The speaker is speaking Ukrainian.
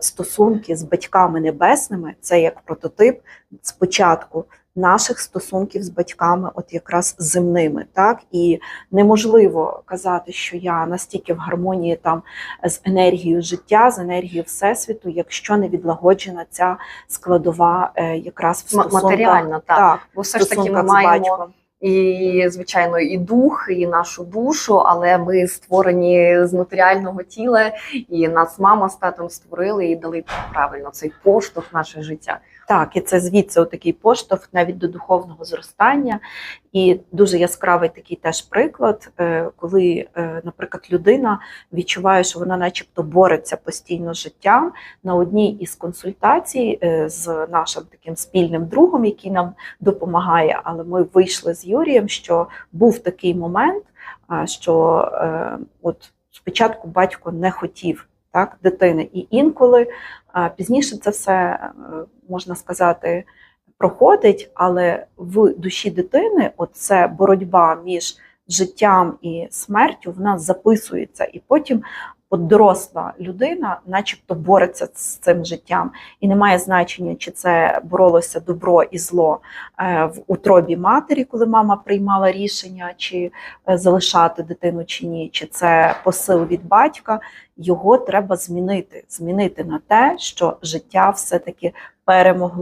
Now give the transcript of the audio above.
стосунки з батьками небесними це як прототип спочатку наших стосунків з батьками, от якраз земними, так і неможливо казати, що я настільки в гармонії там з енергією життя, з енергією всесвіту, якщо не відлагоджена ця складова е, якраз в стосунках, матеріальна, так. так Бо все ж таки ми маємо батьком. І, звичайно, і дух, і нашу душу, але ми створені з матеріального тіла, і нас мама з татом створили і дали правильно цей поштовх в наше життя. Так, і це звідси такий поштовх навіть до духовного зростання. І дуже яскравий такий теж приклад, е, коли, е, наприклад, людина відчуває, що вона, начебто, бореться постійно з життям. На одній із консультацій е, з нашим таким спільним другом, який нам допомагає, але ми вийшли з Юрієм, що був такий момент, що е, от спочатку батько не хотів так, дитини, і інколи пізніше це все е, можна сказати проходить, але в душі дитини оце боротьба між життям і смертю вона записується, і потім от людина, начебто, бореться з цим життям, і немає значення, чи це боролося добро і зло е, в утробі матері, коли мама приймала рішення, чи е, залишати дитину чи ні, чи це посил від батька. Його треба змінити, змінити на те, що життя все таки перемогло.